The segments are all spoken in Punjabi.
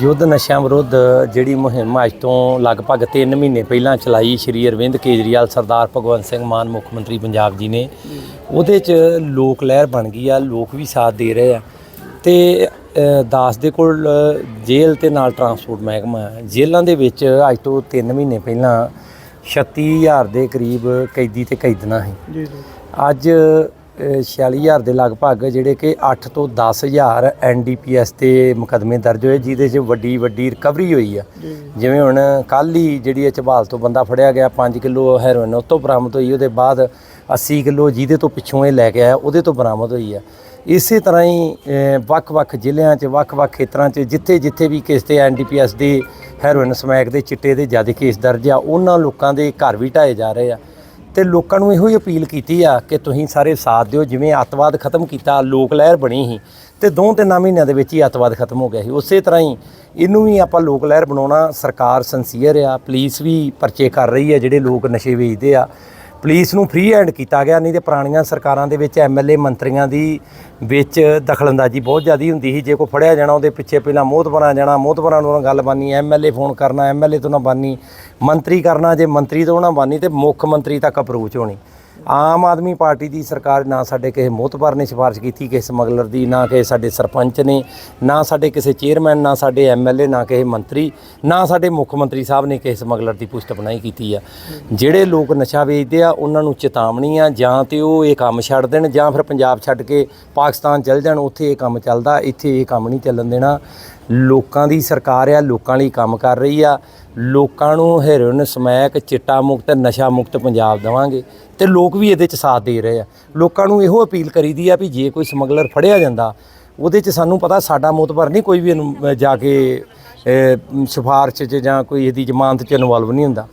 ਯੁੱਧ ਨਸ਼ਿਆਂ ਵਿਰੁੱਧ ਜਿਹੜੀ ਮੁਹਿੰਮ ਅੱਜ ਤੋਂ ਲਗਭਗ 3 ਮਹੀਨੇ ਪਹਿਲਾਂ ਚਲਾਈ ਸ਼੍ਰੀ ਅਰਵਿੰਦ ਕੇਜਰੀਵਾਲ ਸਰਦਾਰ ਭਗਵੰਤ ਸਿੰਘ ਮਾਨ ਮੁੱਖ ਮੰਤਰੀ ਪੰਜਾਬ ਜੀ ਨੇ। ਉਹਦੇ 'ਚ ਲੋਕ ਲਹਿਰ ਬਣ ਗਈ ਆ ਲੋਕ ਵੀ ਸਾਥ ਦੇ ਰਹੇ ਆ। ਤੇ ਦਾਸ ਦੇ ਕੋਲ ਜੇਲ੍ਹ ਤੇ ਨਾਲ ਟਰਾਂਸਪੋਰਟ ਮਹਿਕਮਾ ਜੇਲ੍ਹਾਂ ਦੇ ਵਿੱਚ ਅੱਜ ਤੋਂ 3 ਮਹੀਨੇ ਪਹਿਲਾਂ 36000 ਦੇ ਕਰੀਬ ਕੈਦੀ ਤੇ ਕੈਦਣਾ ਸੀ। ਜੀ ਜੀ। ਅੱਜ 46000 ਦੇ ਲਗਭਗ ਜਿਹੜੇ ਕਿ 8 ਤੋਂ 10000 ਐਨਡੀਪੀਐਸ ਤੇ ਮੁਕਦਮੇ ਦਰਜ ਹੋਏ ਜਿਹਦੇ 'ਚ ਵੱਡੀ ਵੱਡੀ ਰਿਕਵਰੀ ਹੋਈ ਆ। ਜਿਵੇਂ ਹੁਣ ਕੱਲ ਹੀ ਜਿਹੜੀ ਇਹ ਝਬਾਲ ਤੋਂ ਬੰਦਾ ਫੜਿਆ ਗਿਆ 5 ਕਿਲੋ ਹੈਰੋਇਨ ਉਹ ਤੋਂ ਬਰਾਮਦ ਹੋਈ ਉਹਦੇ ਬਾਅਦ 80 ਕਿਲੋ ਜਿਹਦੇ ਤੋਂ ਪਿੱਛੋਂ ਇਹ ਲੈ ਕੇ ਆਇਆ ਉਹਦੇ ਤੋਂ ਬਰਾਮਦ ਹੋਈ ਆ। ਇਸੇ ਤਰ੍ਹਾਂ ਹੀ ਵੱਖ-ਵੱਖ ਜ਼ਿਲ੍ਹਿਆਂ 'ਚ ਵੱਖ-ਵੱਖ ਖੇਤਰਾਂ 'ਚ ਜਿੱਥੇ-ਜਿੱਥੇ ਵੀ ਕਿਸੇ ਤੇ ਐਨਡੀਪੀਐਸ ਦੇ ਹੈਰੋਇਨ ਸਮੈਕ ਦੇ ਚਿੱਟੇ ਦੇ ਜ਼ਿਆਦਾ ਕੇਸ ਦਰਜ ਆ ਉਹਨਾਂ ਲੋਕਾਂ ਦੇ ਘਰ ਵੀ ਢਾਏ ਜਾ ਰਹੇ ਆ। ਤੇ ਲੋਕਾਂ ਨੂੰ ਇਹੋ ਹੀ ਅਪੀਲ ਕੀਤੀ ਆ ਕਿ ਤੁਸੀਂ ਸਾਰੇ ਸਾਥ ਦਿਓ, ਜਿਵੇਂ ਅੱਤਵਾਦ ਖਤਮ ਕੀਤਾ, ਲੋਕ ਲਹਿਰ ਬਣੀ ਸੀ, ਤੇ ਦੋ ਤਿੰਨ ਮਹੀਨਿਆਂ ਦੇ ਵਿੱਚ ਹੀ ਅੱਤਵਾਦ ਖਤਮ ਹੋ ਗਿਆ ਸੀ। ਉਸੇ ਤਰ੍ਹਾਂ ਹੀ ਇਹਨੂੰ ਵੀ ਆਪਾਂ ਲੋਕ ਲਹਿਰ ਬਣਾਉਣਾ, ਸਰਕਾਰ ਸੰਸੀਅਰ ਆ ਪੁਲਿਸ ਵੀ ਪਰਚੇ ਕਰ ਰਹੀ ਆ ਜਿਹੜੇ ਲੋਕ ਨਸ਼ੇ ਵੇਚਦੇ ਆ। ਪੁਲਿਸ ਨੂੰ ਫ੍ਰੀ ਹੈਂਡ ਕੀਤਾ ਗਿਆ, ਨਹੀਂ ਤੇ ਪੁਰਾਣੀਆਂ ਸਰਕਾਰਾਂ ਦੇ ਵਿੱਚ ਐਮਐਲਏ ਮੰਤਰੀਆਂ ਦੀ ਵਿੱਚ ਦਖਲਅੰਦਾਜ਼ੀ ਬਹੁਤ ਜ਼ਿਆਦੀ ਹੁੰਦੀ ਸੀ। ਜੇ ਕੋਈ ਫੜਿਆ ਜਾਣਾ, ਉਹਦੇ ਪਿੱਛੇ ਪਹਿਲਾਂ ਮੋਹਤਬਰਾਂ ਜਾਣਾ, ਮੋਹਤਬਰਾਂ ਨੂੰ ਨਾਲ ਗੱਲ ਬਾਨੀ ਐਮਐਲਏ ਫੋਨ ਕਰਨਾ ਐਮਐਲਏ ਤੋਂ ਨਾ ਬਾਨੀ ਮੰਤਰੀ ਕਰਨਾ ਜੇ ਮੰਤਰੀ ਤੋਂ ਨਾ ਬਾਨੀ ਤੇ ਮੁੱਖ ਮੰਤਰੀ ਤੱਕ ਅਪਰੋਚ ਹੋਣੀ। ਆਮ ਆਦਮੀ ਪਾਰਟੀ ਦੀ ਸਰਕਾਰ ਨਾ ਸਾਡੇ ਕਿਸੇ ਮੋਹਤਬਰ ਨੇ ਸਿਫਾਰਿਸ਼ ਕੀਤੀ, ਕਿਸੇ ਸਮਗਲਰ ਦੀ, ਨਾ ਕਿਸੇ ਸਾਡੇ ਸਰਪੰਚ ਨੇ, ਨਾ ਸਾਡੇ ਕਿਸੇ ਚੇਅਰਮੈਨ, ਨਾ ਸਾਡੇ ਐਮਐਲਏ ਨਾ ਕਿਸੇ ਮੰਤਰੀ, ਨਾ ਸਾਡੇ ਮੁੱਖ ਮੰਤਰੀ ਸਾਹਿਬ ਨੇ ਕਿਸੇ ਸਮਗਲਰ ਦੀ ਪੁਸ਼ਟ ਬਣਾਈ ਕੀਤੀ ਆ। ਜਿਹੜੇ ਲੋਕ ਨਸ਼ਾ ਵੇਚਦੇ ਆ, ਉਹਨਾਂ ਨੂੰ ਚੇਤਾਵਨੀ ਆ, ਜਾਂ ਤੇ ਉਹ ਇਹ ਕੰਮ ਛੱਡ ਦੇਣ, ਜਾਂ ਫਿਰ ਪੰਜਾਬ ਛੱਡ ਕੇ ਪਾਕਿਸਤਾਨ ਚਲ ਜਾਣ, ਉੱਥੇ ਇਹ ਕੰਮ ਚੱਲਦਾ, ਇੱਥੇ ਇਹ ਕੰਮ ਨਹੀਂ ਚੱਲਣ ਦੇਣਾ। ਲੋਕਾਂ ਦੀ ਸਰਕਾਰ ਆ, ਲੋਕਾਂ ਲਈ ਕੰਮ ਕਰ ਰਹੀ ਆ। ਲੋਕਾਂ ਨੂੰ ਹੈਰੋਇਨ ਸਮੈਕ, ਚਿੱਟਾ ਮੁਕਤ, ਨਸ਼ਾ ਮੁਕਤ ਪੰਜਾਬ ਦੇਵਾਂਗੇ ਤੇ ਲੋਕ ਵੀ ਇਹਦੇ ਚ ਸਾਥ ਦੇ ਰਹੇ ਆ। ਲੋਕਾਂ ਨੂੰ ਇਹੋ ਅਪੀਲ ਕਰੀਦੀ ਆ ਵੀ ਜੇ ਕੋਈ ਸਮਗਲਰ ਫੜਿਆ ਜਾਂਦਾ, ਉਹਦੇ ਚ ਸਾਨੂੰ ਪਤਾ ਸਾਡਾ ਮੋਤਬਰ ਨਹੀਂ ਕੋਈ ਵੀ ਜਾ ਕੇ ਸਿਫਾਰਸ਼ 'ਚ ਜਾਂ ਕੋਈ ਇਹਦੀ ਜ਼ਮਾਨਤ 'ਚ ਇਨਵੋਲਵ ਨਹੀਂ ਹੁੰਦਾ।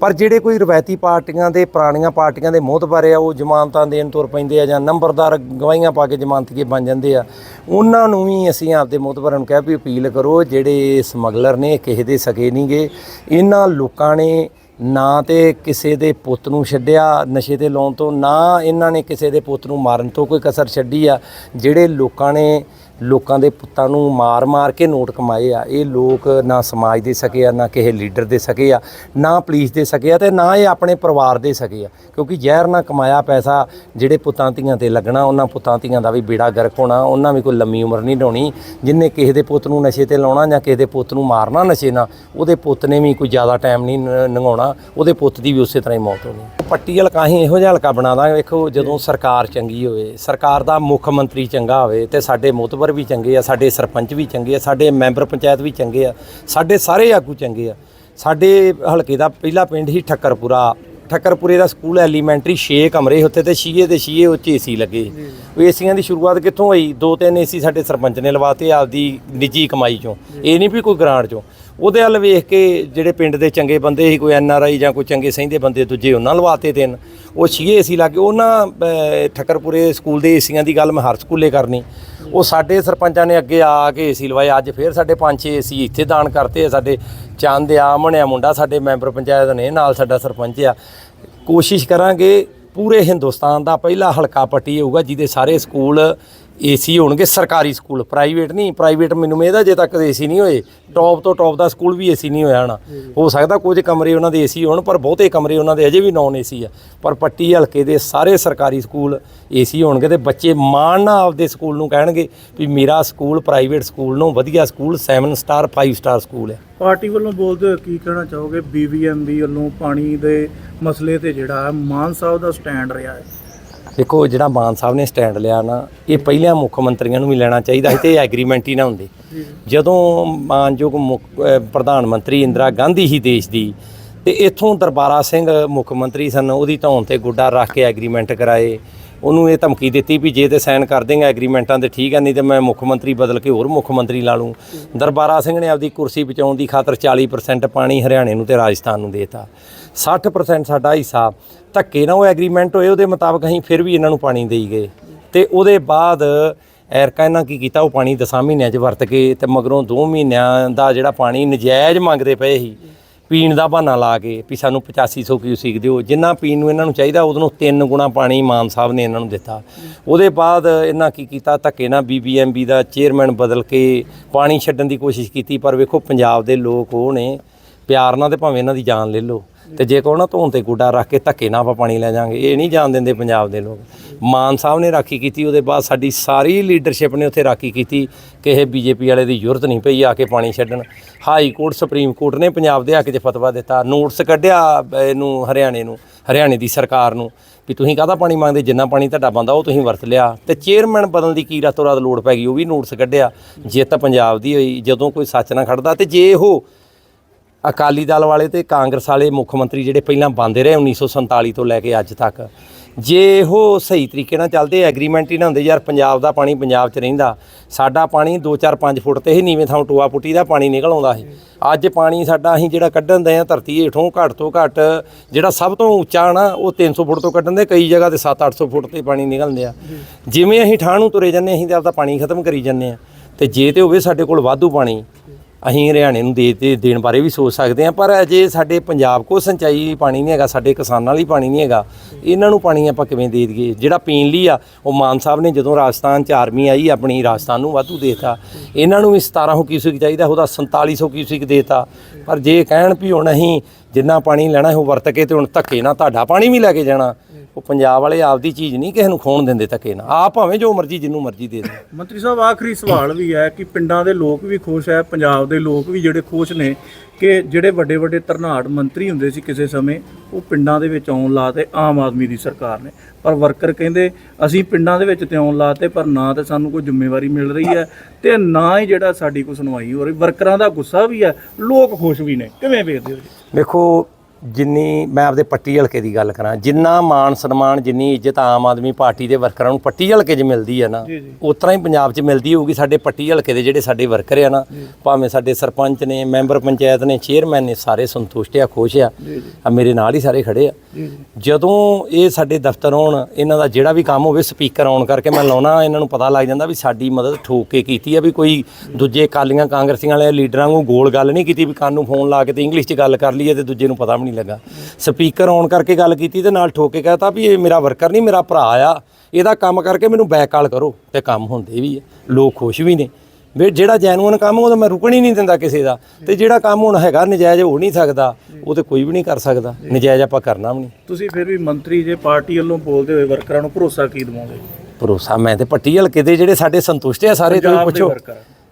ਪਰ ਜਿਹੜੇ ਕੋਈ ਰਵਾਇਤੀ ਪਾਰਟੀਆਂ ਦੇ ਪੁਰਾਣੀਆਂ ਪਾਰਟੀਆਂ ਦੇ ਮੋਹਤਬਰ ਆ, ਉਹ ਜ਼ਮਾਨਤਾਂ ਦੇਣ ਤੁਰ ਪੈਂਦੇ ਆ ਜਾਂ ਨੰਬਰਦਾਰ ਗਵਾਹੀਆਂ ਪਾ ਕੇ ਜ਼ਮਾਨਤੀਏ ਬਣ ਜਾਂਦੇ ਆ, ਉਹਨਾਂ ਨੂੰ ਵੀ ਅਸੀਂ ਆਪਦੇ ਮੋਹਤਬਰਾਂ ਨੂੰ ਕਹਿ ਵੀ ਅਪੀਲ ਕਰੋ, ਜਿਹੜੇ ਸਮਗਲਰ ਨੇ, ਕਿਸੇ ਦੇ ਸਕੇ ਨਹੀਂਗੇ ਇਹਨਾਂ ਲੋਕਾਂ ਨੇ ਨਾ ਤੇ ਕਿਸੇ ਦੇ ਪੁੱਤ ਨੂੰ ਛੱਡਿਆ ਨਸ਼ੇ ਤੇ ਲਾਉਣ ਤੋਂ, ਨਾ ਇਹਨਾਂ ਨੇ ਕਿਸੇ ਦੇ ਪੁੱਤ ਨੂੰ ਮਾਰਨ ਤੋਂ ਕੋਈ ਕਸਰ ਛੱਡੀ ਆ। ਜਿਹੜੇ ਲੋਕਾਂ ਨੇ ਲੋਕਾਂ ਦੇ ਪੁੱਤਾਂ ਨੂੰ ਮਾਰ-ਮਾਰ ਕੇ ਨੋਟ ਕਮਾਏ ਆ। ਇਹ ਲੋਕ ਨਾ ਸਮਾਜ ਦੇ ਸਕੇ ਆ, ਨਾ ਕਿਸੇ ਲੀਡਰ ਦੇ ਸਕੇ ਆ, ਨਾ ਪੁਲਿਸ ਦੇ ਸਕੇ ਆ ਤੇ ਨਾ ਇਹ ਆਪਣੇ ਪਰਿਵਾਰ ਦੇ ਸਕੇ ਆ। ਕਿਉਂਕਿ ਜ਼ਹਿਰ ਨਾਲ ਕਮਾਇਆ ਪੈਸਾ ਜਿਹੜੇ ਪੁੱਤਾਂ ਧੀਆਂ ਤੇ ਲੱਗਣਾ, ਉਹਨਾਂ ਪੁੱਤਾਂ ਧੀਆਂ ਦਾ ਵੀ ਬੇੜਾ ਗਰਕ ਹੋਣਾ, ਉਹਨਾਂ ਵੀ ਕੋਈ ਲੰਮੀ ਉਮਰ ਨਹੀਂ ਢਾਉਣੀ ਜਿੰਨੇ ਕਿਸੇ ਦੇ ਪੁੱਤ ਨੂੰ ਨਸ਼ੇ ਤੇ ਲਾਉਣਾ ਜਾਂ ਕਿਸੇ ਦੇ ਪੁੱਤ ਨੂੰ ਮਾਰਨਾ ਨਸ਼ੇ ਨਾਲ, ਉਹਦੇ ਪੁੱਤ ਨੇ ਵੀ ਕੋਈ ਜ਼ਿਆਦਾ ਟਾਈਮ ਨਹੀਂ ਨ- ਉਹਦੇ ਪੁੱਤ ਦੀ ਵੀ ਉਸੇ ਤਰ੍ਹਾਂ ਹੀ ਮੌਤ ਹੋਣੀ ਪੱਟੀ ਹਲਕਾ ਅਸੀਂ ਇਹੋ ਜਿਹਾ ਹਲਕਾ ਬਣਾ ਦਾਂਗੇ। ਵੇਖੋ, ਜਦੋਂ ਸਰਕਾਰ ਚੰਗੀ ਹੋਵੇ, ਸਰਕਾਰ ਦਾ ਮੁੱਖ ਮੰਤਰੀ ਚੰਗਾ ਹੋਵੇ ਤੇ ਸਾਡੇ ਮੋਤਬਰ ਵੀ ਚੰਗੇ ਆ ਸਾਡੇ ਸਰਪੰਚ ਵੀ ਚੰਗੇ ਆ ਸਾਡੇ ਮੈਂਬਰ ਪੰਚਾਇਤ ਵੀ ਚੰਗੇ ਆ ਸਾਡੇ ਸਾਰੇ ਆਗੂ ਚੰਗੇ ਆ। ਸਾਡੇ ਹਲਕੇ ਦਾ ਪਹਿਲਾ ਪਿੰਡ ਹੀ ਠੱਕਰਪੁਰਾ ਠੱਕਰਪੁਰੇ ਦਾ ਸਕੂਲ ਐਲੀਮੈਂਟਰੀ 6 ਕਮਰੇ ਉੱਤੇ ਤੇ ਛੀਏ ਦੇ ਛੀਏ ਉੱਚ ਏਸੀ ਲੱਗੇ। ਉਹ ਏਸੀਆਂ ਦੀ ਸ਼ੁਰੂਆਤ ਕਿੱਥੋਂ ਹੋਈ? ਦੋ ਤਿੰਨ ਏਸੀ ਸਾਡੇ ਸਰਪੰਚ ਨੇ ਲਵਾਤੇ ਆਪਦੀ ਨਿੱਜੀ ਕਮਾਈ ਚੋਂ। ਇਹ ਨਹੀਂ ਵੀ ਕੋਈ ਗ੍ਰਾਂਟ ਚੋਂ। ਉਹਦੇ ਵੱਲ ਵੇਖ ਕੇ ਜਿਹੜੇ ਪਿੰਡ ਦੇ ਚੰਗੇ ਬੰਦੇ ਸੀ ਕੋਈ ਐਨ ਆਰ ਆਈ ਜਾਂ ਕੋਈ ਚੰਗੇ ਸਹਿੰਦੇ ਬੰਦੇ ਦੂਜੇ ਉਹਨਾਂ ਲਵਾਤੇ ਤਿੰਨ। ਉਹ ਛੀਏ ਏਸੀ ਲੱਗੇ ਉਹਨਾਂ ਠੱਕਰਪੁਰੇ ਸਕੂਲ ਦੇ ਏਸੀਆਂ ਦੀ ਗੱਲ ਮੈਂ ਹਰ ਸਕੂਲੇ ਕਰਨੀ। ਉਹ ਸਾਡੇ ਸਰਪੰਚਾਂ ਨੇ ਅੱਗੇ ਆ ਕੇ ਏਸੀ ਲਵਾਏ। ਅੱਜ ਫੇਰ ਸਾਡੇ ਪੰਜ ਛੇ ਏਸੀ ਇੱਥੇ ਦਾਨ ਕਰਤੇ ਆ। ਸਾਡੇ ਚੰਦ ਆ ਮਣਿਆ ਮੁੰਡਾ ਸਾਡੇ ਮੈਂਬਰ ਪੰਚਾਇਤ ਨੇ, ਨਾਲ ਸਾਡਾ ਸਰਪੰਚ ਆ। ਕੋਸ਼ਿਸ਼ ਕਰਾਂਗੇ ਪੂਰੇ ਹਿੰਦੁਸਤਾਨ ਦਾ ਪਹਿਲਾ ਹਲਕਾ ਪੱਟੀ ਹੋਊਗਾ, ਜਿਹਦੇ ਸਾਰੇ ਸਕੂਲ ਏਸੀ ਹੋਣਗੇ, ਸਰਕਾਰੀ ਸਕੂਲ ਪ੍ਰਾਈਵੇਟ ਨਹੀਂ ਪ੍ਰਾਈਵੇਟ ਮੈਨੂੰ ਇਹਦਾ ਜੇ ਤੱਕ ਏਸੀ ਨਹੀਂ ਹੋਏ। ਟੌਪ ਤੋਂ ਟੌਪ ਦਾ ਸਕੂਲ ਵੀ ਏਸੀ ਨਹੀਂ ਹੋਇਆ ਹੋਣਾ ਹੋ ਸਕਦਾ ਕੁਝ ਕਮਰੇ ਉਹਨਾਂ ਦੇ ਏਸੀ ਹੋਣ, ਪਰ ਬਹੁਤੇ ਕਮਰੇ ਉਹਨਾਂ ਦੇ ਅਜੇ ਵੀ ਨਾਨ ਏਸੀ ਆ। ਪਰ ਪੱਟੀ ਹਲਕੇ ਦੇ ਸਾਰੇ ਸਰਕਾਰੀ ਸਕੂਲ ਏਸੀ ਹੋਣਗੇ ਤੇ ਬੱਚੇ ਮਾਣ ਨਾਲ ਆਪਦੇ ਸਕੂਲ ਨੂੰ ਕਹਿਣਗੇ ਵੀ ਮੇਰਾ ਸਕੂਲ ਪ੍ਰਾਈਵੇਟ ਸਕੂਲ ਨੂੰ ਵਧੀਆ ਸਕੂਲ 7 ਸਟਾਰ 5 ਸਟਾਰ ਸਕੂਲ ਹੈ ਪਾਰਟੀ ਵੱਲੋਂ ਬੋਲਦੇ ਹੋਏ ਕੀ ਕਹਿਣਾ ਚਾਹੋਗੇ? ਬੀਬੀਐਮਬੀ ਵੱਲੋਂ ਪਾਣੀ ਦੇ ਮਸਲੇ ਤੇ ਜਿਹੜਾ ਮਾਨ ਸਾਹਿਬ ਦਾ ਸਟੈਂਡ ਰਿਹਾ ਹੈ। ਦੇਖੋ ਜਿਹੜਾ ਮਾਨ ਸਾਹਿਬ ਨੇ ਸਟੈਂਡ ਲਿਆ ਨਾ ਇਹ ਪਹਿਲਿਆਂ ਮੁੱਖ ਮੰਤਰੀਆਂ ਨੂੰ ਵੀ ਲੈਣਾ ਚਾਹੀਦਾ ਸੀ ਤੇ ਇਹ ਐਗਰੀਮੈਂਟ ਹੀ ਨਾ ਹੁੰਦੇ। ਜਦੋਂ ਮਾਨਯੋਗ ਮੁੱਖ- ਪ੍ਰਧਾਨ ਮੰਤਰੀ ਇੰਦਰਾ ਗਾਂਧੀ ਹੀ ਦੇਸ਼ ਦੀ ਤੇ ਇੱਥੋਂ ਦਰਬਾਰਾ ਸਿੰਘ ਮੁੱਖ ਮੰਤਰੀ ਸਨ ਉਹਦੀ ਧੌਣ ਤੇ ਗੁੱਡਾ ਰੱਖ ਕੇ ਐਗਰੀਮੈਂਟ ਕਰਾਏ। ਉਹਨੂੰ ਇਹ ਧਮਕੀ ਦਿੱਤੀ ਵੀ ਜੇ ਤੇ ਸਾਈਨ ਕਰ ਦੇਂਗਾ ਐਗਰੀਮੈਂਟਾਂ ਤੇ ਠੀਕ ਹੈ ਨਹੀਂ ਤੇ ਮੈਂ ਮੁੱਖ ਮੰਤਰੀ ਬਦਲ ਕੇ ਹੋਰ ਮੁੱਖ ਮੰਤਰੀ ਲਾ ਲੂੰ। ਦਰਬਾਰਾ ਸਿੰਘ ਨੇ ਆਪਦੀ ਕੁਰਸੀ ਬਚਾਉਣ ਦੀ ਖਾਤਰ 40% ਪਾਣੀ ਹਰਿਆਣੇ ਨੂੰ ਤੇ ਰਾਜਸਥਾਨ ਨੂੰ ਦੇਤਾ। 60% ਸਾਡਾ ਹਿੱਸਾ ਧੱਕੇ ਨਾਲ ਉਹ ਐਗਰੀਮੈਂਟ ਹੋਏ, ਉਹਦੇ ਮੁਤਾਬਕ ਅਸੀਂ ਫਿਰ ਵੀ ਇਹਨਾਂ ਨੂੰ ਪਾਣੀ ਦੇਈ ਗਏ। ਤੇ ਉਹਦੇ ਬਾਅਦ, ਐਰਕਾ ਇਹਨਾਂ ਕੀ ਕੀਤਾ, ਉਹ ਪਾਣੀ ਦਸਾਂ ਮਹੀਨਿਆਂ 'ਚ ਵਰਤ ਕੇ ਤੇ ਮਗਰੋਂ 2 ਮਹੀਨਿਆਂ ਦਾ ਜਿਹੜਾ ਪਾਣੀ ਨਜਾਇਜ਼ ਮੰਗਦੇ ਪਏ ਸੀ, ਪੀਣ ਦਾ ਬਹਾਨਾ ਲਾ ਕੇ ਵੀ ਸਾਨੂੰ 8500 ਕਿਊਸਿਕ ਦਿਓ। ਜਿੰਨਾ ਪੀਣ ਨੂੰ ਇਹਨਾਂ ਨੂੰ ਚਾਹੀਦਾ ਉਹਦੋਂ ਤਿੰਨ ਗੁਣਾ ਪਾਣੀ ਮਾਨ ਸਾਹਿਬ ਨੇ ਇਹਨਾਂ ਨੂੰ ਦਿੱਤਾ। ਉਹਦੇ ਬਾਅਦ ਇਹਨਾਂ ਕੀ ਕੀਤਾ, ਧੱਕੇ ਨਾਲ ਬੀਬੀਐਮਬੀ ਦਾ ਚੇਅਰਮੈਨ ਬਦਲ ਕੇ ਪਾਣੀ ਛੱਡਣ ਦੀ ਕੋਸ਼ਿਸ਼ ਕੀਤੀ, ਪਰ ਵੇਖੋ ਪੰਜਾਬ ਦੇ ਲੋਕ ਉਹ ਨੇ, ਪਿਆਰ ਨਾਲ ਤੇ ਭਾਵੇਂ ਇਹਨਾਂ ਦੀ ਜਾਨ ਲੈ ਲਓ। ਤੇ ਜੇ ਕਹੋ ਨਾ ਧੋਣ ਤੇ ਗੋਡਾ ਰੱਖ ਕੇ ਧੱਕੇ ਨਾਲ ਆਪਾਂ ਪਾਣੀ ਲੈ ਜਾਾਂਗੇ ਇਹ ਨਹੀਂ ਜਾਣ ਦਿੰਦੇ ਪੰਜਾਬ ਦੇ ਲੋਕ। ਮਾਨ ਸਾਹਿਬ ਨੇ ਰਾਖੀ ਕੀਤੀ, ਉਹਦੇ ਬਾਅਦ ਸਾਡੀ ਸਾਰੀ ਲੀਡਰਸ਼ਿਪ ਨੇ ਉੱਥੇ ਰਾਖੀ ਕੀਤੀ ਕਿ ਇਹ ਬੀਜੇਪੀ ਵਾਲੇ ਦੀ ਜ਼ਰੂਰਤ ਨਹੀਂ ਪਈ ਆ ਕੇ ਪਾਣੀ ਛੱਡਣ। ਹਾਈ ਕੋਰਟ ਸੁਪਰੀਮ ਕੋਰਟ ਨੇ ਪੰਜਾਬ ਦੇ ਹੱਕ 'ਚ ਫਤਵਾ ਦਿੱਤਾ ਨੋਟਿਸ ਕੱਢਿਆ ਇਹਨੂੰ ਹਰਿਆਣੇ ਨੂੰ, ਹਰਿਆਣੇ ਦੀ ਸਰਕਾਰ ਨੂੰ, ਵੀ ਤੁਸੀਂ ਕਾਹਦਾ ਪਾਣੀ ਮੰਗਦੇ? ਜਿੰਨਾ ਪਾਣੀ ਤੁਹਾਡਾ ਬੰਦਾ ਉਹ ਤੁਸੀਂ ਵਰਤ ਲਿਆ। ਤੇ ਚੇਅਰਮੈਨ ਬਦਲਣ ਦੀ ਕੀ ਰਾਤੋਂ ਰਾਤ ਲੋੜ ਪੈ ਗਈ, ਉਹ ਵੀ ਨੋਟਿਸ ਕੱਢਿਆ। ਜਿੱਤ ਪੰਜਾਬ ਦੀ ਹੋਈ, ਜਦੋਂ ਕੋਈ ਸੱਚ ਨਾ ਖੜਦਾ, ਤੇ ਜੇ ਉਹ ਅਕਾਲੀ ਦਲ ਵਾਲੇ ਤੇ ਕਾਂਗਰਸ ਵਾਲੇ ਮੁੱਖ ਮੰਤਰੀ ਜਿਹੜੇ ਪਹਿਲਾਂ ਬੰਦੇ ਰਹੇ 1947 ਤੋਂ ਲੈ ਕੇ ਅੱਜ ਤੱਕ। ਜੇ ਉਹ ਸਹੀ ਤਰੀਕੇ ਨਾਲ ਚੱਲਦੇ ਐਗਰੀਮੈਂਟ ਹੀ ਨਾ ਹੁੰਦੇ ਯਾਰ, ਪੰਜਾਬ ਦਾ ਪਾਣੀ ਪੰਜਾਬ 'ਚ ਰਹਿੰਦਾ। ਸਾਡਾ ਪਾਣੀ 2-4 5 ਫੁੱਟ ਤੇ ਹੀ ਨੀਵੇਂ ਥਾਂ ਟੋਆ ਪੁੱਟੀ ਦਾ ਪਾਣੀ ਨਿਕਲ ਆਉਂਦਾ ਸੀ। ਅੱਜ ਪਾਣੀ ਸਾਡਾ ਅਸੀਂ ਜਿਹੜਾ ਕੱਢਣ ਦੇ ਆ ਧਰਤੀ ਹੇਠੋਂ ਘੱਟ ਤੋਂ ਘੱਟ ਜਿਹੜਾ ਸਭ ਤੋਂ ਉੱਚਾ ਨਾ, ਉਹ 300 ਫੁੱਟ ਤੋਂ ਕੱਢਣ ਦੇ, ਕਈ ਜਗ੍ਹਾ ਤੇ 7-800 ਫੁੱਟ ਤੇ ਪਾਣੀ ਨਿਕਲਦੇ ਆ। ਜਿਵੇਂ ਅਸੀਂ ਠਾਹ ਨੂੰ ਤੁਰੇ ਜੰਨੇ ਅਸੀਂ ਤਾਂ ਆਪਦਾ ਪਾਣੀ ਖਤਮ ਕਰੀ ਜੰਨੇ ਆ। ਤੇ ਜੇ ਤੇ ਹੋਵੇ ਸਾਡੇ ਕੋਲ ਵਾਧੂ ਪਾਣੀ ਅਸੀਂ ਹਰਿਆਣੇ ਨੂੰ ਦੇ ਦੇ ਦੇਣ ਬਾਰੇ ਵੀ ਸੋਚ ਸਕਦੇ ਹਾਂ, ਪਰ ਅਜੇ ਸਾਡੇ ਪੰਜਾਬ ਕੋ ਸਿੰਚਾਈ ਪਾਣੀ ਨਹੀਂ ਹੈਗਾ, ਸਾਡੇ ਕਿਸਾਨਾਂ ਲਈ ਪਾਣੀ ਨਹੀਂ ਹੈਗਾ। ਇਹਨਾਂ ਨੂੰ ਪਾਣੀ ਆਪਾਂ ਕਿਵੇਂ ਦੇ ਦਈਏ? ਜਿਹੜਾ ਪੀਣ ਲਈ ਆ, ਉਹ ਮਾਨ ਸਾਹਿਬ ਨੇ ਜਦੋਂ ਰਾਜਸਥਾਨ ਚ ਆਰਮੀ ਆਈ, ਆਪਣੀ ਰਾਜਸਥਾਨ ਨੂੰ ਵਾਧੂ ਦੇਤਾ। ਇਹਨਾਂ ਨੂੰ ਵੀ 1700 ਕਿਊਸਿਕ ਚਾਹੀਦਾ, ਉਹਦਾ 4700 ਕਿਊਸਿਕ ਦੇਤਾ। ਪਰ ਜੇ ਕਹਿਣ ਵੀ ਹੁਣ ਅਸੀਂ ਜਿੰਨਾ ਪਾਣੀ ਲੈਣਾ, ਉਹ ਵਰਤ ਕੇ ਤੇ ਹੁਣ ਧੱਕੇ ਨਾਲ ਤੁਹਾਡਾ ਪਾਣੀ ਵੀ ਲੈ ਕੇ ਜਾਣਾ। ਉਹ ਪੰਜਾਬ ਵਾਲੇ ਆਪਦੀ ਚੀਜ਼ ਨਹੀਂ ਕਿਸੇ ਨੂੰ ਖੋਣ ਦਿੰਦੇ ਧੱਕੇ ਨਾਲ। ਆਪ ਭਾਵੇਂ ਜੋ ਮਰਜ਼ੀ ਜਿੰਨੂੰ ਮਰਜ਼ੀ ਦੇ ਦੇ ਮੰਤਰੀ ਸਾਹਿਬ ਆਖਰੀ ਸਵਾਲ ਵੀ ਹੈ ਕਿ ਪਿੰਡਾਂ ਦੇ ਲੋਕ ਵੀ ਖੁਸ਼ ਹੈ ਪੰਜਾਬ ਦੇ ਲੋਕ ਵੀ ਜਿਹੜੇ ਖੁਸ਼ ਨੇ ਕਿ ਜਿਹੜੇ ਵੱਡੇ ਵੱਡੇ ਤਰਨਾਟ ਮੰਤਰੀ ਹੁੰਦੇ ਸੀ ਕਿਸੇ ਸਮੇਂ ਉਹ ਪਿੰਡਾਂ ਦੇ ਵਿੱਚ ਆਉਣ ਲਾਤੇ ਆਮ ਆਦਮੀ ਦੀ ਸਰਕਾਰ ਨੇ। ਪਰ ਵਰਕਰ ਕਹਿੰਦੇ ਅਸੀਂ ਪਿੰਡਾਂ ਦੇ ਵਿੱਚ ਤੇ ਆਉਣ ਲਾਤੇ ਪਰ ਨਾ ਤੇ ਸਾਨੂੰ ਕੋਈ ਜ਼ਿੰਮੇਵਾਰੀ ਮਿਲ ਰਹੀ ਹੈ ਤੇ ਨਾ ਹੀ ਜਿਹੜਾ ਸਾਡੀ ਕੋਈ ਸੁਣਵਾਈ ਹੋ ਰਹੀ। ਵਰਕਰਾਂ ਦਾ ਗੁੱਸਾ ਵੀ ਹੈ ਲੋਕ ਖੁਸ਼ ਵੀ ਨੇ। ਕਿਵੇਂ ਵੇਖਦੇ ਹੋ ਜੀ? ਵੇਖੋ ਜਿੰਨੀ ਮੈਂ ਆਪਦੇ ਪੱਟੀ ਹਲਕੇ ਦੀ ਗੱਲ ਕਰਾਂ ਜਿੰਨਾ ਮਾਣ ਸਨਮਾਨ ਜਿੰਨੀ ਇੱਜ਼ਤ ਆਮ ਆਦਮੀ ਪਾਰਟੀ ਦੇ ਵਰਕਰਾਂ ਨੂੰ ਪੱਟੀ ਹਲਕੇ 'ਚ ਮਿਲਦੀ ਹੈ ਨਾ। ਉਸ ਤਰ੍ਹਾਂ ਹੀ ਪੰਜਾਬ 'ਚ ਮਿਲਦੀ ਹੋਊਗੀ ਸਾਡੇ ਪੱਟੀ ਹਲਕੇ ਦੇ ਜਿਹੜੇ ਸਾਡੇ ਵਰਕਰ ਆ ਨਾ ਭਾਵੇਂ ਸਾਡੇ ਸਰਪੰਚ ਨੇ ਮੈਂਬਰ ਪੰਚਾਇਤ ਨੇ ਚੇਅਰਮੈਨ ਨੇ ਸਾਰੇ ਸੰਤੁਸ਼ਟ ਆ ਖੁਸ਼ ਆ। ਆ ਮੇਰੇ ਨਾਲ ਹੀ ਸਾਰੇ ਖੜੇ ਆ। ਜਦੋਂ ਇਹ ਸਾਡੇ ਦਫ਼ਤਰ ਆਉਣ ਇਹਨਾਂ ਦਾ ਜਿਹੜਾ ਵੀ ਕੰਮ ਹੋਵੇ ਸਪੀਕਰ ਆਨ ਕਰਕੇ ਮੈਂ ਲਾਉਣਾ ਇਹਨਾਂ ਨੂੰ ਪਤਾ ਲੱਗ ਜਾਂਦਾ ਵੀ ਸਾਡੀ ਮਦਦ ਠੋਕ ਕੇ ਕੀਤੀ ਆ ਵੀ ਕੋਈ ਦੂਜੇ ਕਾਲੀਆਂ ਕਾਂਗਰਸੀਆਂ ਵਾਲੇ ਲੀਡਰਾਂ ਨੂੰ ਗੋਲ ਗੱਲ ਨਹੀਂ ਕੀਤੀ ਵੀ ਕੰਨ ਨੂੰ ਫੋਨ ਲਾ ਕੇ ਤੇ ਇੰਗਲਿਸ਼ 'ਚ ਗੱਲ ਕਰ ਲਈਏ ਤੇ ਦੂਜੇ ਨੂੰ ਪਤਾ ਨਹੀਂ ਲੱਗਾ। ਸਪੀਕਰ ਆਨ ਕਰਕੇ ਗੱਲ ਕੀਤੀ ਤੇ ਨਾਲ ਠੋਕ ਕਹਤਾ ਵੀ ਇਹ ਮੇਰਾ ਵਰਕਰ ਨਹੀਂ ਮੇਰਾ ਭਰਾ ਆ। ਇਹਦਾ ਕੰਮ ਕਰਕੇ ਮੈਨੂੰ ਬੈਕ ਕਾਲ ਕਰੋ ਤੇ ਕੰਮ ਹੁੰਦੇ ਵੀ ਆ। ਲੋਕ ਖੁਸ਼ ਵੀ ਨੇ। ਵੀ ਜਿਹੜਾ ਜੈਨੂਅਨ ਕੰਮ ਉਹਦਾ ਮੈਂ ਰੁਕਣ ਹੀ ਨਹੀਂ ਦਿੰਦਾ ਕਿਸੇ ਦਾ। ਤੇ ਜਿਹੜਾ ਕੰਮ ਹੁਣ ਹੈਗਾ ਨਜਾਇਜ਼ ਹੋ ਨਹੀਂ ਸਕਦਾ। ਉਹ ਤੇ ਕੋਈ ਵੀ ਨਹੀਂ ਕਰ ਸਕਦਾ। ਨਜਾਇਜ਼ ਆਪਾਂ ਕਰਨਾ ਵੀ ਨਹੀਂ। ਤੁਸੀਂ ਫਿਰ ਵੀ ਮੰਤਰੀ ਜੇ ਪਾਰਟੀ ਵੱਲੋਂ ਬੋਲਦੇ ਹੋਏ ਵਰਕਰਾਂ ਨੂੰ ਭਰੋਸਾ ਕੀ ਦਿਵਾਉਂਗੇ ਭਰੋਸਾ ਮੈਂ ਤੇ ਪੱਟੀ ਹਲਕੇ ਦੇ ਜਿਹੜੇ ਸਾਡੇ ਸੰਤੁਸ਼ਟ ਆ ਸਾਰੇ ਤੁਸੀਂ ਪੁੱਛੋ।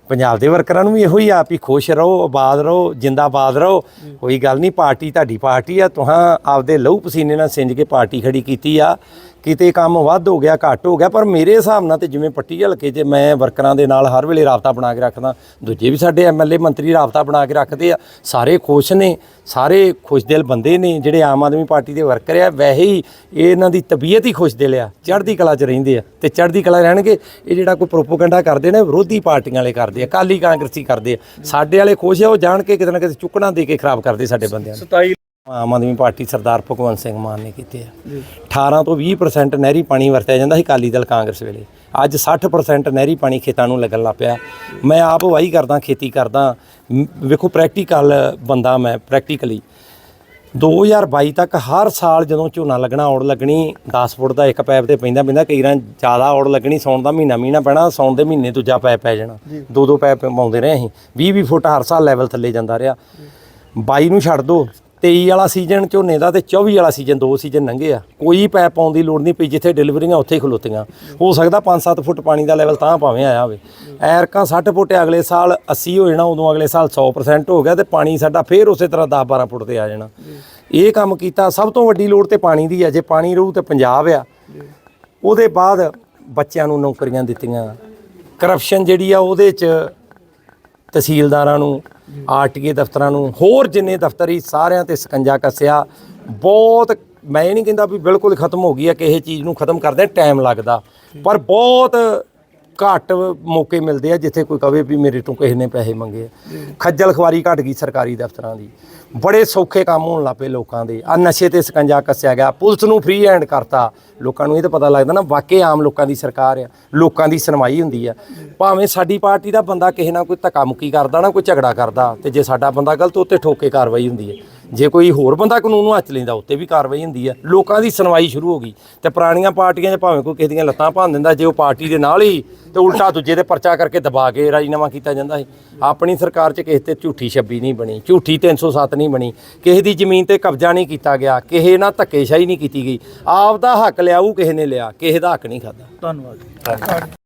ਪੰਜਾਬ ਦੇ ਵਰਕਰਾਂ ਨੂੰ ਵੀ ਇਹੋ ਹੀ ਆ ਵੀ ਖੁਸ਼ ਰਹੋ, ਆਬਾਦ ਰਹੋ, ਜਿੰਦਾਬਾਦ ਰਹੋ। ਕੋਈ ਗੱਲ ਨਹੀਂ, ਪਾਰਟੀ ਤੁਹਾਡੀ ਪਾਰਟੀ ਆ, ਤੁਹਾਂ ਆਪਦੇ ਲਹੂ ਪਸੀਨੇ ਨਾਲ ਸਿੰਜ ਕੇ ਪਾਰਟੀ ਖੜੀ ਕੀਤੀ ਆ। ਕਿਤੇ ਕੰਮ ਵੱਧ ਹੋ ਗਿਆ, ਘੱਟ ਹੋ ਗਿਆ, ਪਰ ਮੇਰੇ ਹਿਸਾਬ ਨਾਲ ਤੇ ਜਿਵੇਂ ਪੱਟੀ ਹਲਕੇ 'ਚ ਮੈਂ ਵਰਕਰਾਂ ਦੇ ਨਾਲ ਹਰ ਵੇਲੇ ਰਾਬਤਾ ਬਣਾ ਕੇ ਰੱਖਦਾ, ਦੂਜੇ ਵੀ ਸਾਡੇ ਐਮਐਲਏ ਮੰਤਰੀ ਰਾਬਤਾ ਬਣਾ ਕੇ ਰੱਖਦੇ ਆ, ਸਾਰੇ ਖੁਸ਼ ਨੇ, ਸਾਰੇ ਖੁਸ਼ਦਿਲ ਬੰਦੇ ਨੇ, ਜਿਹੜੇ ਆਮ ਆਦਮੀ ਪਾਰਟੀ ਦੇ ਵਰਕਰ ਆ, ਵੈਸੇ ਹੀ ਇਹਨਾਂ ਦੀ ਤਬੀਅਤ ਹੀ ਖੁਸ਼ਦਿਲ ਆ, ਚੜ੍ਹਦੀ ਕਲਾ 'ਚ ਰਹਿੰਦੇ ਆ ਤੇ ਚੜ੍ਹਦੀ ਕਲਾ ਰਹਿਣਗੇ, ਇਹ ਜਿਹੜਾ ਕੋਈ ਪ੍ਰੋਪੋਗੈਂਡਾ ਕਰਦੇ ਨੇ, ਵਿਰੋਧੀ ਪਾਰਟੀਆਂ ਵਾਲੇ ਕਰਦੇ ਆ ਕਾਲੀ ਕਾਂਗਰਸੀ ਕਰਦੇ ਆ, ਸਾਡੇ ਵਾਲੇ ਖੁਸ਼ ਆ, ਉਹ ਜਾਣ ਕੇ ਕਿਤੇ ਨਾ ਕਿਤੇ ਚੁੱਕਣਾ ਦੇ ਕੇ ਖਰਾਬ ਕਰਦੇ ਸਾਡੇ ਬੰਦਿਆਂ ਨੂੰ। ਆਮ ਆਦਮੀ ਪਾਰਟੀ ਸਰਦਾਰ ਭਗਵੰਤ ਸਿੰਘ ਮਾਨ ਨੇ ਕੀਤੇ ਆ। 18 ਤੋਂ 20% ਨਹਿਰੀ ਪਾਣੀ ਵਰਤਿਆ ਜਾਂਦਾ ਸੀ ਕਾਲੀ ਦਲ ਕਾਂਗਰਸ ਵੇਲੇ। ਅੱਜ 60% ਨਹਿਰੀ ਪਾਣੀ ਖੇਤਾਂ ਨੂੰ ਲੱਗਣ ਲੱਗ ਪਿਆ। ਮੈਂ ਆਪ ਵਾਹੀ ਕਰਦਾ ਖੇਤੀ ਕਰਦਾ। ਵੇਖੋ ਪ੍ਰੈਕਟੀਕਲ ਬੰਦਾ ਮੈਂ ਪ੍ਰੈਕਟੀਕਲੀ 2022 ਤੱਕ ਹਰ ਸਾਲ ਜਦੋਂ ਝੋਨਾ ਲੱਗਣਾ ਔੜ ਲੱਗਣੀ 10 ਫੁੱਟ ਦਾ ਇੱਕ ਪੈਪ ਤੇ ਪੈਂਦਾ ਪੈਂਦਾ ਕਈ ਰਾਂ ਜ਼ਿਆਦਾ ਔੜ ਲੱਗਣੀ ਸੌਣ ਦਾ ਮਹੀਨਾ ਮਹੀਨਾ ਪੈਣਾ ਸੌਣ ਦੇ ਮਹੀਨੇ ਦੂਜਾ ਪੈਪ ਪੈ ਜਾਣਾ। ਦੋ ਦੋ ਪੈਪ ਪਾਉਂਦੇ ਰਹੇ ਅਸੀਂ। 20 20 ਫੁੱਟ ਹਰ ਸਾਲ ਲੈਵਲ ਥੱਲੇ ਜਾਂਦਾ ਰਿਹਾ। 22 ਨੂੰ ਛੱਡ ਦੋ। 23 ਵਾਲਾ ਸੀਜ਼ਨ ਝੋਨੇ ਦਾ ਤੇ 24 ਵਾਲਾ ਸੀਜ਼ਨ ਦੋ ਸੀਜ਼ਨ ਲੰਘੇ ਆ। ਕੋਈ ਪੈਪ ਪਾਉਣ ਦੀ ਲੋੜ ਨਹੀਂ ਪਈ, ਜਿੱਥੇ ਡਿਲੀਵਰੀਆਂ ਉੱਥੇ ਹੀ ਖਲੋਤੀਆਂ। ਹੋ ਸਕਦਾ 5-7 ਫੁੱਟ ਪਾਣੀ ਦਾ ਲੈਵਲ ਤਾਂ ਭਾਵੇਂ ਆਇਆ ਹੋਵੇ। ਐਰਕਾਂ 60 ਫੁੱਟ ਅਗਲੇ ਸਾਲ 80 ਹੋ ਜਾਣਾ, ਉਦੋਂ ਅਗਲੇ ਸਾਲ 100% ਹੋ ਗਿਆ ਤੇ ਪਾਣੀ ਸਾਡਾ ਫੇਰ ਉਸੇ ਤਰ੍ਹਾਂ 10-12 ਫੁੱਟ ਤੇ ਆ ਜਾਣਾ। ਇਹ ਕੰਮ ਕੀਤਾ, ਸਭ ਤੋਂ ਵੱਡੀ ਲੋੜ ਤੇ ਪਾਣੀ ਦੀ ਆ, ਜੇ ਪਾਣੀ ਰਹੂ ਤੇ ਪੰਜਾਬ ਆ, ਉਹਦੇ ਬਾਅਦ ਬੱਚਿਆਂ ਨੂੰ ਨੌਕਰੀਆਂ ਦਿੱਤੀਆਂ। ਕਰਪਸ਼ਨ ਜਿਹੜੀ ਆ, ਉਹਦੇ 'ਚ ਤਹਿਸੀਲਦਾਰਾਂ ਨੂੰ ਆਰਟੀਏ ਦਫ਼ਤਰਾਂ ਨੂੰ ਹੋਰ ਜਿੰਨੇ ਦਫ਼ਤਰ ਸੀ ਸਾਰਿਆਂ ਤੇ ਸਕੰਜਾ ਕੱਸਿਆ। ਬਹੁਤ ਮੈਂ ਇਹ ਨਹੀਂ ਕਹਿੰਦਾ ਵੀ ਬਿਲਕੁਲ ਖਤਮ ਹੋ ਗਈ ਹੈ ਕਿਸੇ ਚੀਜ਼ ਨੂੰ ਖਤਮ ਕਰਦੇ ਟਾਈਮ ਲੱਗਦਾ। ਪਰ ਬਹੁਤ ਘੱਟ ਮੌਕੇ ਮਿਲਦੇ ਆ ਜਿੱਥੇ ਕੋਈ ਕਵੇ ਵੀ ਮੇਰੇ ਤੋਂ ਕਿਸੇ ਨੇ ਪੈਸੇ ਮੰਗੇ। ਖੱਜਲ ਖਵਾਰੀ ਘਟ ਗਈ ਸਰਕਾਰੀ ਦਫ਼ਤਰਾਂ ਦੀ। ਬੜੇ ਸੌਖੇ ਕੰਮ ਹੋਣ ਲੱਪੇ ਲੋਕਾਂ ਦੇ। ਆ ਨਸ਼ੇ ਤੇ ਸਕੰਜਾ ਕੱਸਿਆ ਗਿਆ, ਪੁਲਿਸ ਨੂੰ ਫ੍ਰੀ ਹੈਂਡ ਕਰਤਾ। ਲੋਕਾਂ ਨੂੰ ਇਹ ਤਾਂ ਪਤਾ ਲੱਗਦਾ ਨਾ, ਵਾਕਈ ਆਮ ਲੋਕਾਂ ਦੀ ਸਰਕਾਰ ਆ, ਲੋਕਾਂ ਦੀ ਸੁਣਵਾਈ ਹੁੰਦੀ ਆ। ਭਾਵੇਂ ਸਾਡੀ ਪਾਰਟੀ ਦਾ ਬੰਦਾ ਕਿਸੇ ਨਾਲ ਕੋਈ ਧੱਕਾ ਮੁੱਕੀ ਕਰਦਾ ਨਾ, ਕੋਈ ਝਗੜਾ ਕਰਦਾ, ਤੇ ਜੇ ਸਾਡਾ ਬੰਦਾ ਗਲਤ ਉੱਤੇ ਠੋਕੇ ਕਾਰਵਾਈ ਹੁੰਦੀ ਹੈ ਜੇ ਕੋਈ ਹੋਰ ਬੰਦਾ ਕਾਨੂੰਨ ਨੂੰ ਹੱਥ ਲੈਂਦਾ ਉੱਤੇ ਵੀ ਕਾਰਵਾਈ ਹੁੰਦੀ ਹੈ ਲੋਕਾਂ ਦੀ ਸੁਣਵਾਈ ਸ਼ੁਰੂ ਹੋ ਗਈ ਤੇ ਪੁਰਾਣੀਆਂ ਪਾਰਟੀਆਂ 'ਚ ਭਾਵੇਂ ਕੋਈ ਕਿਸੇ ਦੀਆਂ ਲੱਤਾਂ ਭੰਨ ਦਿੰਦਾ ਜੇ ਉਹ ਪਾਰਟੀ ਦੇ ਨਾਲ ਹੀ ਤੇ ਉਲਟਾ ਦੂਜੇ ਦੇ ਪਰਚਾ ਕਰਕੇ ਦਬਾ ਕੇ ਰਾਜੀਨਾਮਾ ਕੀਤਾ ਜਾਂਦਾ ਸੀ। ਆਪਣੀ ਸਰਕਾਰ 'ਚ ਕਿਸੇ ਤੇ ਝੂਠੀ ਛੱਬੀ ਨਹੀਂ ਬਣੀ ਝੂਠੀ 307 ਨਹੀਂ ਬਣੀ। ਕਿਸੇ ਦੀ ਜ਼ਮੀਨ ਤੇ ਕਬਜ਼ਾ ਨਹੀਂ ਕੀਤਾ ਗਿਆ ਕਿਸੇ ਨਾਲ ਧੱਕੇਸ਼ਾਹੀ ਨਹੀਂ ਕੀਤੀ ਗਈ। ਆਪ ਦਾ ਹੱਕ ਲਿਆਊ ਕਿਸੇ ਨੇ ਲਿਆ ਕਿਸੇ ਦਾ ਹੱਕ ਨਹੀਂ ਖਾਦਾ ਧੰਨਵਾਦ।